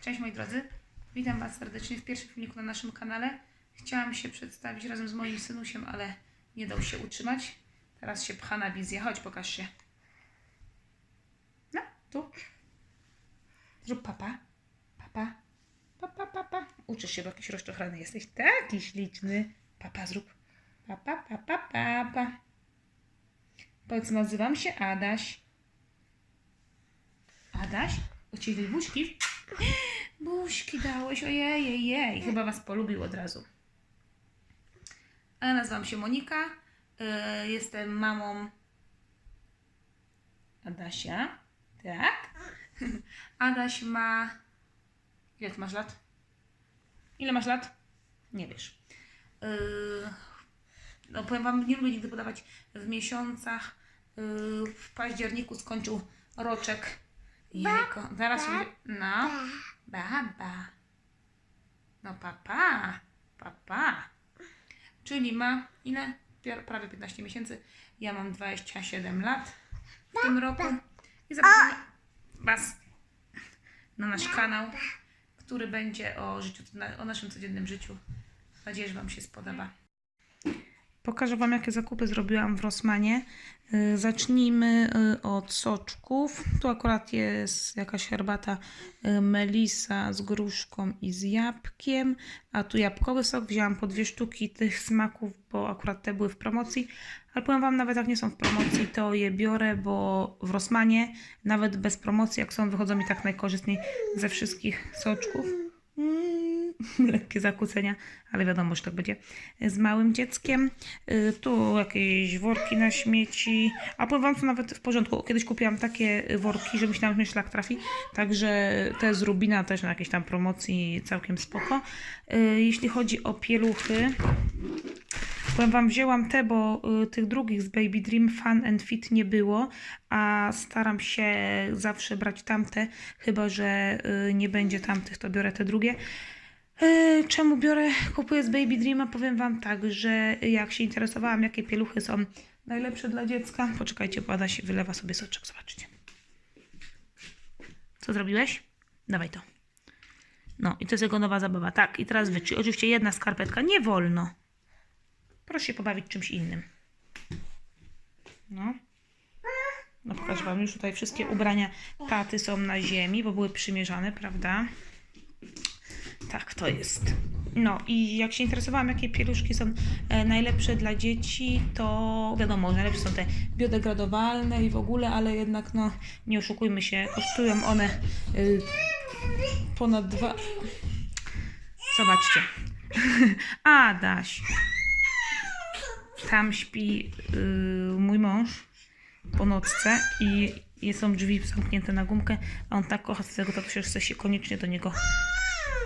Cześć moi drodzy, witam Was serdecznie w pierwszym filmiku na naszym kanale. Chciałam się przedstawić razem z moim synusiem, ale nie dał się utrzymać. Teraz się pcha na wizję. Chodź, pokaż się. No, tu. Zrób papa. Papa. Papa, papa. Uczysz się, bo jakiś rozczochrany jesteś. Taki śliczny. Papa zrób. Papa, papa, papa. Powiedz, nazywam się Adaś. Adaś? U Ciebie buźki? Buźki dałeś, ojej, ojej. Chyba Was polubił od razu. Nazywam się Monika. Yy, jestem mamą Adasia. Tak? Adaś ma... Ile masz lat? Ile masz lat? Nie wiesz. Yy, no powiem Wam, nie lubię nigdy podawać w miesiącach. Yy, w październiku skończył roczek. Jejko, zaraz się... No. Baba. No papa. Papa. Czyli ma ile? Prawie 15 miesięcy. Ja mam 27 lat w tym roku. I zapraszamy Was na nasz kanał, który będzie o życiu, o naszym codziennym życiu. Mam nadzieję, że Wam się spodoba. Pokażę Wam, jakie zakupy zrobiłam w Rossmanie. Y, Zacznijmy y, od soczków. Tu akurat jest jakaś herbata y, melisa z gruszką i z jabłkiem, a tu jabłkowy sok. Wzięłam po dwie sztuki tych smaków, bo akurat te były w promocji. Ale powiem Wam, nawet jak nie są w promocji, to je biorę, bo w Rossmanie, nawet bez promocji, jak są, wychodzą mi tak najkorzystniej ze wszystkich soczków. Lekkie zakłócenia, ale wiadomo, że tak będzie z małym dzieckiem. Y, Tu jakieś worki na śmieci, a powiem wam, nawet w porządku. Kiedyś kupiłam takie worki, że myślałam, że mi szlak trafi, także te z Rubina też na jakiejś tam promocji całkiem spoko. Y, Jeśli chodzi o pieluchy, Powiem Wam, wzięłam te, bo y, tych drugich z Baby Dream Fun and Fit nie było, a staram się zawsze brać tamte, chyba że nie będzie tamtych, to biorę te drugie. Y, Czemu biorę, kupuję z Baby Dreama? Powiem Wam tak, że jak się interesowałam, jakie pieluchy są najlepsze dla dziecka, poczekajcie, bo się wylewa sobie soczek, zobaczcie. Co zrobiłeś? Dawaj to. No i to jest jego nowa zabawa. Tak, i teraz wyczy. Oczywiście jedna skarpetka, nie wolno. Proszę się pobawić czymś innym. No. No pokażę Wam, już tutaj wszystkie ubrania taty są na ziemi, bo były przymierzane, prawda? Tak, to jest. No i jak się interesowałam, jakie pieluszki są e, najlepsze dla dzieci, to wiadomo, najlepsze są te biodegradowalne i w ogóle, ale jednak no nie oszukujmy się, kosztują one y, ponad dwa... Zobaczcie. Adaś. Tam śpi y, mój mąż po nocce i są drzwi zamknięte na gumkę, a on tak kocha tego, to przecież chce się koniecznie do niego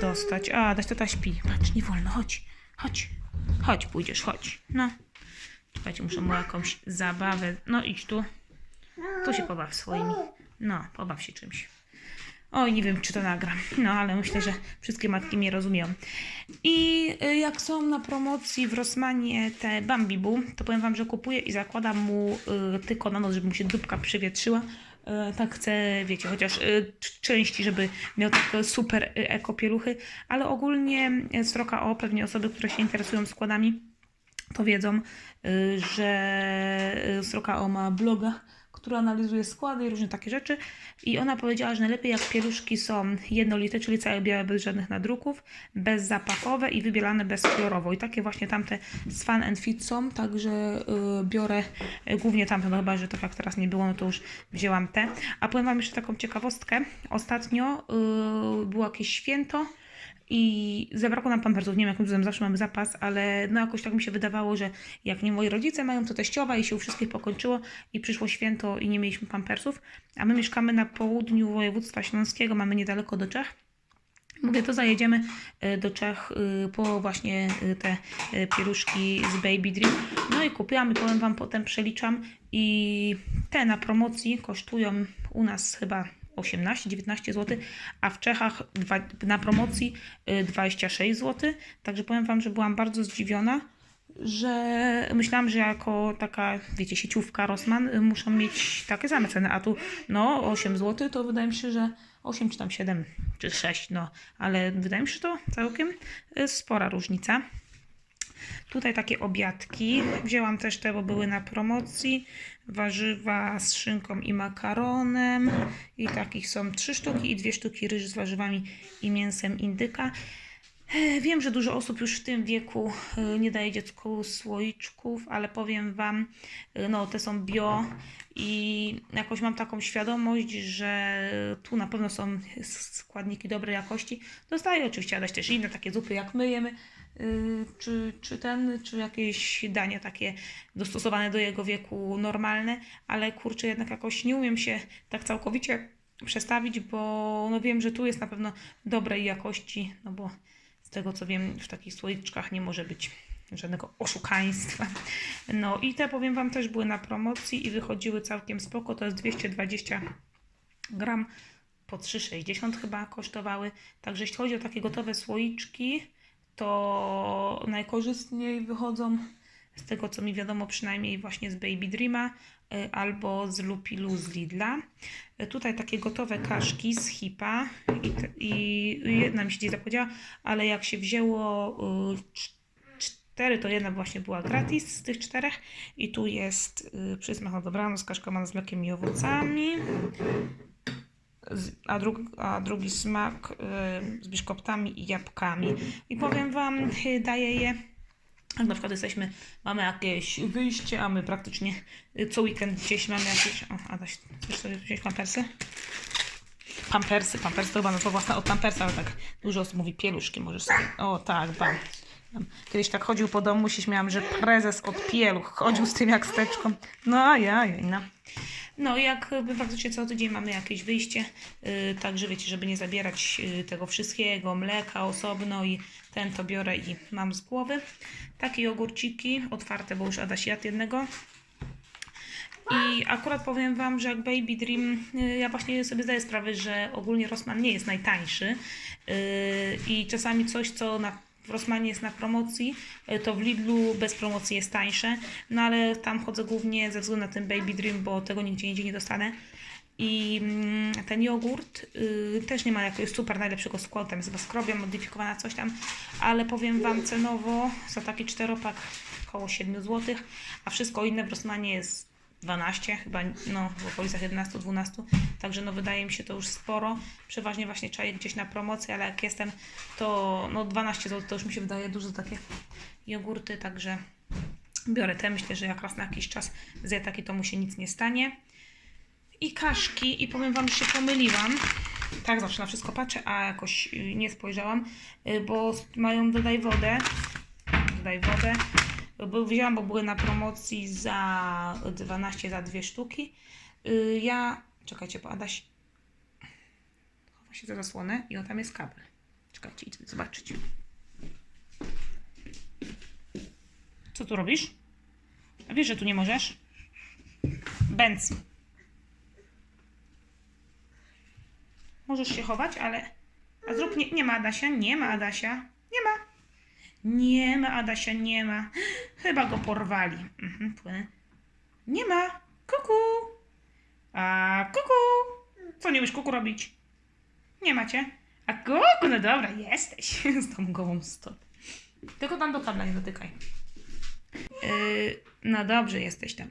dostać. A, Adaś tata śpi. Patrz, nie wolno, chodź, chodź, chodź, pójdziesz, chodź. No. Czekajcie, muszę mu jakąś zabawę. No idź tu. Tu się pobaw swoimi. No, pobaw się czymś. Oj, nie wiem, czy to nagram. No, ale myślę, że wszystkie matki mnie rozumieją. I y, jak są na promocji w Rossmanie te Bambi Boo, to powiem Wam, że kupuję i zakładam mu y, tylko na noc, żeby mu się dupka przywietrzyła. Y, tak chcę, wiecie, chociaż c- części, żeby miał takie super y, eko pieluchy, ale ogólnie sroka o, pewnie osoby, które się interesują składami, to wiedzą, że Sroka O ma bloga, który analizuje składy i różne takie rzeczy. I ona powiedziała, że najlepiej jak pieluszki są jednolite, czyli całe białe, bez żadnych nadruków, bezzapachowe i wybielane bezkolorowo. I takie właśnie tamte z Fun and Fit są, także y, biorę y, głównie tamte, no chyba, że tak jak teraz nie było, no to już wzięłam te. A powiem Wam jeszcze taką ciekawostkę. Ostatnio y, było jakieś święto, i zabrakło nam pampersów. Nie wiem, jakim zawsze mamy zapas, ale no jakoś tak mi się wydawało, że jak nie moi rodzice mają, to teściowa i się u wszystkich pokończyło i przyszło święto i nie mieliśmy pampersów. A my mieszkamy na południu województwa śląskiego, mamy niedaleko do Czech. Mówię, to zajedziemy y, do Czech y, po właśnie y, te pieluszki z Baby Dream. No i kupiłam i powiem Wam, potem przeliczam i te na promocji kosztują u nas chyba 18-19 zł, a w Czechach na promocji y, 26 zł. Także powiem Wam, że byłam bardzo zdziwiona, że myślałam, że jako taka, wiecie, sieciówka Rossmann y, muszą mieć takie same ceny, a tu no 8 zł to wydaje mi się, że 8 czy tam 7 czy 6, no, ale wydaje mi się, że to całkiem y, spora różnica. Tutaj takie obiadki. Wzięłam też te, bo były na promocji. Warzywa z szynką i makaronem. I takich są trzy sztuki i dwie sztuki ryż z warzywami i mięsem indyka. E, Wiem, że dużo osób już w tym wieku e, nie daje dziecku słoiczków, ale powiem Wam, e, no te są bio i jakoś mam taką świadomość, że tu na pewno są składniki dobrej jakości. Dostaję oczywiście Adaś też inne takie zupy, jak my jemy, y, czy, czy ten, czy jakieś dania takie dostosowane do jego wieku normalne, ale kurczę, jednak jakoś nie umiem się tak całkowicie przestawić, bo no wiem, że tu jest na pewno dobrej jakości, no bo z tego co wiem, w takich słoiczkach nie może być żadnego oszukaństwa. No i te powiem Wam też były na promocji i wychodziły całkiem spoko. To jest 220 gram po 3,60 chyba kosztowały. Także jeśli chodzi o takie gotowe słoiczki, to najkorzystniej wychodzą z tego co mi wiadomo przynajmniej właśnie z Baby Dreama y, albo z Lupilu z Lidla. Y, Tutaj takie gotowe kaszki z Hipa i, i jedna mi się gdzieś zapowiedziała, ale jak się wzięło y, cz- cztery, to jedna właśnie była gratis z tych czterech i tu jest przysmak na dobranoc, kaszka z mlekiem i owocami. Z- A, a drugi smak z biszkoptami i jabłkami. I powiem Wam, daję je jak na przykład jesteśmy, mamy jakieś wyjście, a my praktycznie co weekend gdzieś mamy jakieś... O, Adaś, chcesz sobie wziąć pampersy? Pampersy, pampersy to chyba nazwa własna od pampersa, ale tak dużo osób mówi pieluszki, możesz sobie... O tak, bam. Kiedyś tak chodził po domu, się śmiałam, że prezes od pieluch chodził z tym jak steczką. No ja, ja, no. No, jak faktycznie co tydzień mamy jakieś wyjście, yy, także wiecie, żeby nie zabierać yy, tego wszystkiego, mleka osobno i ten to biorę i mam z głowy. Takie ogórciki otwarte, bo już Adaś jadł jednego. I akurat powiem Wam, że jak Baby Dream, y, ja właśnie sobie zdaję sprawę, że ogólnie Rossmann nie jest najtańszy yy, i czasami coś, co na, w Rossmanie jest na promocji, y, to w Lidlu bez promocji jest tańsze, no ale tam chodzę głównie ze względu na ten Baby Dream, bo tego nigdzie indziej nie dostanę. I mm, ten jogurt y, też nie ma jakiegoś super najlepszego składu, tam jest chyba skrobia modyfikowana, coś tam, ale powiem Wam cenowo za taki czteropak około 7 zł, a wszystko inne w Rossmanie jest 12, chyba no, w okolicach 11-12, także no wydaje mi się to już sporo. Przeważnie właśnie czaję gdzieś na promocji, ale jak jestem, to no 12 zł to już mi się wydaje dużo takie jogurty, także biorę te. Myślę, że jak raz na jakiś czas zje taki, to mu się nic nie stanie. I kaszki, i powiem Wam, że się pomyliłam. Tak, zawsze na wszystko patrzę, a jakoś y, nie spojrzałam, y, bo mają dodaj wodę. Dodaj wodę. Bo wzięłam, bo były na promocji za 12 za dwie sztuki. Y, Ja, czekajcie, bo Adaś chowa się za zasłonę i o tam jest kabel. Czekajcie, idę zobaczyć. Co tu robisz? A wiesz, że tu nie możesz? Benz. Możesz się chować, ale... A zrób... Nie, nie ma Adasia, nie ma Adasia. Nie ma. Nie ma Adasia, nie ma. Chyba go porwali. Mhm. Nie ma. Kuku. A kuku. Co nie umiesz kuku robić? Nie macie. A kuku, no dobra, jesteś. Z tą głową stop. Tylko tam do kabla nie dotykaj. Yy, no dobrze, jesteś tam.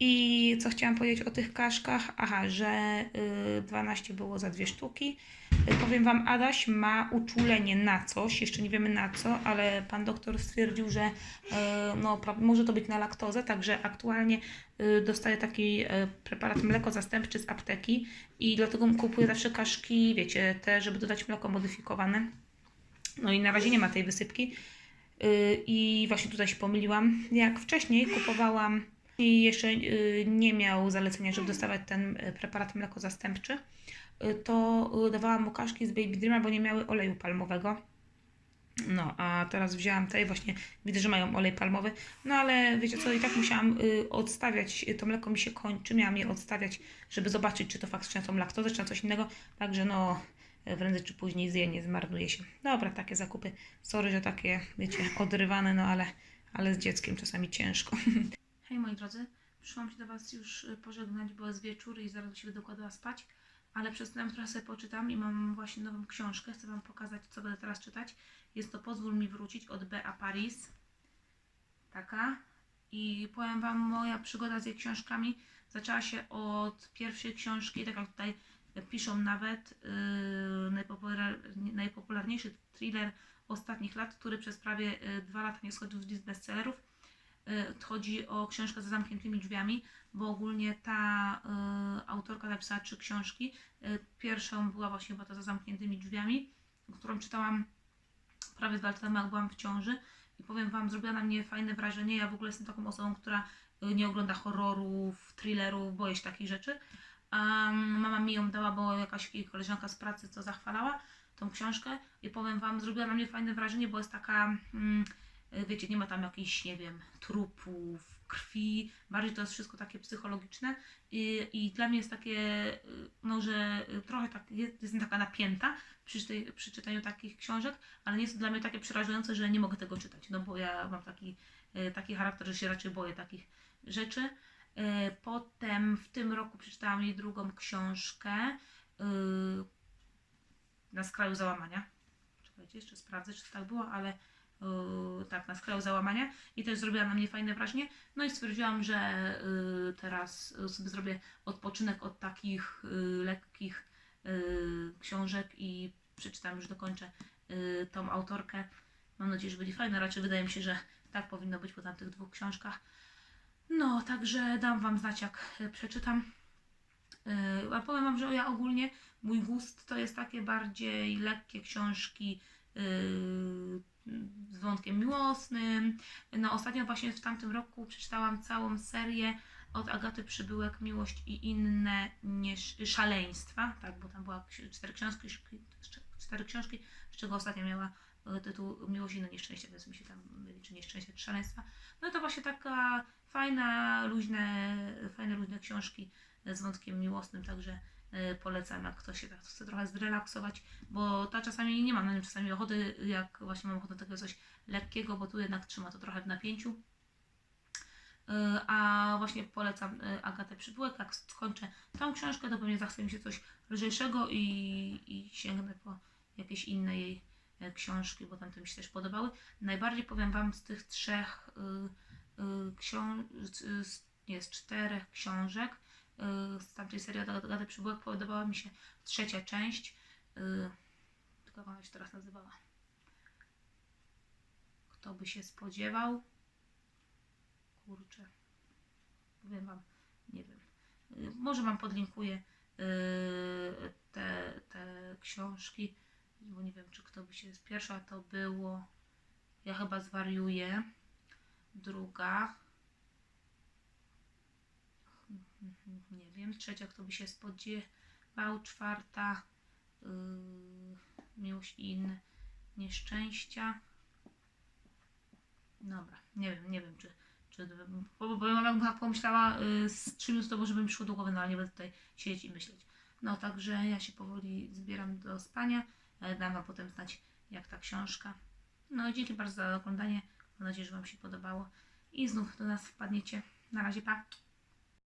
I co chciałam powiedzieć o tych kaszkach? Aha, że y, 12 było za dwie sztuki. Y, powiem Wam, Adaś ma uczulenie na coś, jeszcze nie wiemy na co, ale pan doktor stwierdził, że y, no, może to być na laktozę, także aktualnie y, dostaje taki y, preparat mleko zastępczy z apteki i dlatego kupuję zawsze kaszki, wiecie, te, żeby dodać mleko modyfikowane. No i na razie nie ma tej wysypki. I właśnie tutaj się pomyliłam. Jak wcześniej kupowałam i jeszcze yy, nie miał zalecenia, żeby dostawać ten yy, preparat mleko zastępczy, yy, to dawałam mu kaszki z Baby Dreama, bo nie miały oleju palmowego. No, a teraz wzięłam te i właśnie widzę, że mają olej palmowy. No ale wiecie co, i tak musiałam y, odstawiać, y, to mleko mi się kończy, miałam je odstawiać, żeby zobaczyć, czy to faktycznie są laktozę, czy coś innego. Także no, y, prędzej czy później zje, nie zmarnuje się. Dobra, takie zakupy. Sorry, że takie, wiecie, odrywane, no ale, ale z dzieckiem czasami ciężko. Hej moi drodzy, przyszłam się do Was już y, pożegnać, bo jest wieczór i zaraz się będę kładła spać. ale przestałem trochę sobie poczytam i mam właśnie nową książkę. Chcę Wam pokazać, co będę teraz czytać. Jest to Pozwól mi wrócić od Bea Paris. Taka. I powiem Wam, moja przygoda z jej książkami zaczęła się od pierwszej książki, tak jak tutaj piszą nawet, yy, najpopular, najpopularniejszy thriller ostatnich lat, który przez prawie yy, dwa lata nie schodził z list bestsellerów. Yy, chodzi o książkę za zamkniętymi drzwiami, bo ogólnie ta yy, autorka napisała trzy książki. Yy, pierwszą była właśnie to za zamkniętymi drzwiami, którą czytałam prawie dwa lata temu, jak byłam w ciąży. I powiem Wam, zrobiła na mnie fajne wrażenie. Ja w ogóle jestem taką osobą, która y, nie ogląda horrorów, thrillerów, boję się takich rzeczy. Um, mama mi ją dała, bo jakaś koleżanka z pracy co zachwalała tą książkę i powiem Wam, zrobiła na mnie fajne wrażenie, bo jest taka, mm, y, wiecie, nie ma tam jakichś, nie wiem, trupów, krwi, bardziej to jest wszystko takie psychologiczne i, i dla mnie jest takie, y, no, że y, trochę tak, jest, jestem taka napięta przy, tej, przy czytaniu takich książek, ale nie jest to dla mnie takie przerażające, że nie mogę tego czytać, no bo ja mam taki, y, taki charakter, że się raczej boję takich rzeczy. Y, Potem w tym roku przeczytałam jej drugą książkę y, Na skraju załamania. Czekajcie, jeszcze sprawdzę, czy to tak było, ale y, tak, na skraju załamania i też zrobiła na mnie fajne wrażenie. No i stwierdziłam, że y, teraz y, sobie zrobię odpoczynek od takich lekkich książek i przeczytam, już dokończę tą autorkę. Mam nadzieję, że będzie fajna. Raczej wydaje mi się, że tak powinno być po tamtych dwóch książkach. No, także dam Wam znać, jak przeczytam. A powiem Wam, że ja ogólnie mój gust to jest takie bardziej lekkie książki z wątkiem miłosnym. No, ostatnio właśnie w tamtym roku przeczytałam całą serię od Agaty Przybyłek Miłość i inne niż szaleństwa, tak, bo tam była cztery książki, cztery książki, z czego ostatnia miała e, tytuł Miłość i inne nieszczęście, więc mi się tam myli, czy nieszczęście, czy szaleństwa. No to właśnie taka fajna, luźne, fajne, luźne książki z wątkiem miłosnym, także polecam, jak ktoś się tak chce trochę zrelaksować, bo ta czasami nie mam na nim czasami ochoty, jak właśnie mam ochotę takiego coś lekkiego, bo tu jednak trzyma to trochę w napięciu. E, A właśnie polecam e, Agatę Przybyłek, jak skończę tą książkę, to pewnie zachce mi się coś lżejszego i, i sięgnę po jakieś inne jej e, książki, bo tamte mi się też podobały. Najbardziej powiem Wam z tych trzech y, y, książ... nie, z czterech książek z tamtej serii od Agaty Przybyłek podobała mi się trzecia część. y, Tylko jak ona się teraz nazywała? Kto by się spodziewał? Kurczę. Powiem Wam, nie wiem. Y, Może Wam podlinkuję y, te, te książki, bo nie wiem, czy kto by się... Pierwsza to było Ja chyba zwariuję. Druga nie wiem. Trzecia, kto by się spodziewał. Czwarta yy, Miłość i inne nieszczęścia. Dobra, nie wiem, nie wiem, czy, czy bo, bo ja bym pomyślała yy, z 3 minut, to może by mi szło do głowy, no ale nie będę tutaj siedzieć i myśleć. No, także ja się powoli zbieram do spania. Dam Wam potem znać, jak ta książka. No, dzięki bardzo za oglądanie. Mam nadzieję, że Wam się podobało. I znów do nas wpadniecie. Na razie, pa!